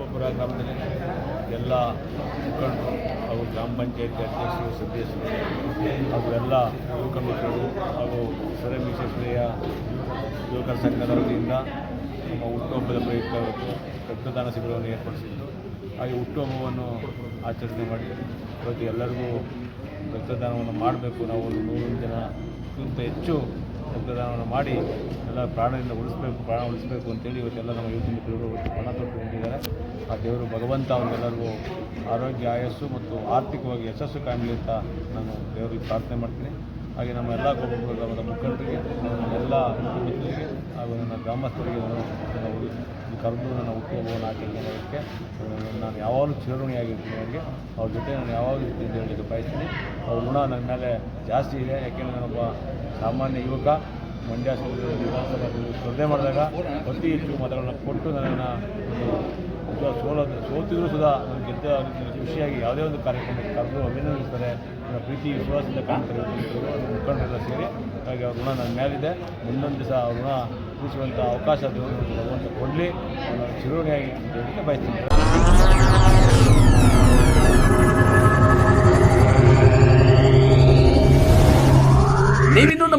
ಗೋಪಾಪುರ ಗ್ರಾಮದಲ್ಲಿ ಎಲ್ಲ ಮುಖಂಡರು ಹಾಗೂ ಗ್ರಾಮ ಪಂಚಾಯತಿ ಅಧ್ಯಕ್ಷರು, ಸದಸ್ಯರು ಹಾಗೂ ಎಲ್ಲ ಯುವಕ ಮಕ್ಕಳು ಹಾಗೂ ಸರ ವಿಶ್ವೇಶ್ವರಯ್ಯ ಯುವಕರ ಸಂಘದ ವತಿಯಿಂದ ನಮ್ಮ ಹುಟ್ಟುಹಬ್ಬದ ಪ್ರಯುಕ್ತ ರಕ್ತದಾನ ಶಿಬಿರವನ್ನು ಏರ್ಪಡಿಸಿದ್ದು. ಹಾಗೆ ಹುಟ್ಟುಹಬ್ಬವನ್ನು ಆಚರಣೆ ಮಾಡಿ ಇವತ್ತು ಎಲ್ಲರಿಗೂ ರಕ್ತದಾನವನ್ನು ಮಾಡಬೇಕು. ನಾವು ಒಂದು ನೂರು ಜನಕ್ಕಿಂತ ಹೆಚ್ಚು ರಕ್ತದಾನವನ್ನು ಮಾಡಿ ಎಲ್ಲ ಪ್ರಾಣದಿಂದ ಉಳಿಸ್ಬೇಕು, ಪ್ರಾಣ ಉಳಿಸ್ಬೇಕು ಅಂತೇಳಿ ಇವತ್ತೆಲ್ಲ ನಮ್ಮ ಯುವ ಮಿತ್ರರು ಪಣ ತೊಟ್ಟು ಆ ದೇವರು ಭಗವಂತ ಅವ್ರಿಗೆಲ್ಲರಿಗೂ ಆರೋಗ್ಯ, ಆಯಸ್ಸು ಮತ್ತು ಆರ್ಥಿಕವಾಗಿ ಯಶಸ್ಸು ಕಾಣಲಿ ಅಂತ ನಾನು ದೇವರಿಗೆ ಪ್ರಾರ್ಥನೆ ಮಾಡ್ತೀನಿ. ಹಾಗೆ ನಮ್ಮ ಎಲ್ಲ ಕುಟುಂಬದ ಮುಖಂಡರಿಗೆ ಎಲ್ಲ ಮಿತ್ರರಿಗೆ ಹಾಗೂ ನನ್ನ ಗ್ರಾಮಸ್ಥರಿಗೆ ನಾನು ಕರೆದು ನನ್ನ ಹುಟ್ಟುಹಬ್ಬವನ್ನು ಆಚರಣೆ ಮಾಡೋದಕ್ಕೆ ನಾನು ಯಾವಾಗಲೂ ಚಿರಋಣಿಯಾಗಿರ್ತೀನಿ ಅವರಿಗೆ. ಅವ್ರ ಜೊತೆ ನಾನು ಯಾವಾಗಲೂ ಇರ್ತೀನಿ ಅಂತ ಹೇಳಲಿಕ್ಕೆ ಬಯಸ್ತೀನಿ ಅವ್ರ ಋಣ ನನ್ನ ಮೇಲೆ ಜಾಸ್ತಿ ಇದೆ. ಯಾಕೆಂದರೆ ನಾನೊಬ್ಬ ಸಾಮಾನ್ಯ ಯುವಕ ಮಂಡ್ಯ ವಿಧಾನಸಭಾ ಸ್ಪರ್ಧೆ ಮಾಡಿದಾಗ ಅತಿ ಹೆಚ್ಚು ಮತಗಳನ್ನು ಕೊಟ್ಟು ನನ್ನನ್ನು ಒಂದು ಸೋಲೋದು ಸೋತಿದ್ರು ಸುಧಾ ನನಗೆ ಗೆದ್ದ ಖುಷಿಯಾಗಿ ಯಾವುದೇ ಒಂದು ಕಾರ್ಯಕ್ರಮಕ್ಕೆ ಕರೆದು ಅಭಿನಂದಿಸ್ತಾರೆ ನನ್ನ ಪ್ರೀತಿ, ವಿಶ್ವಾಸದಿಂದ ಕಾಣ್ತಾರೆ. ಮುಖಂಡರೆಲ್ಲ ಸೇರಿ ಹಾಗೆ ಅವ್ರ ಋಣ ನನ್ನ ಮೇಲಿದೆ. ಮುಂದೊಂದು ದಿವಸ ಅವ್ರ ಋಣ ತೀರಿಸುವಂಥ ಅವಕಾಶ ಭಗವಂತ ಕೊಡಲಿ. ಚಿರೋಣಿಯಾಗಿ ಬಯಸ್ತೀನಿ.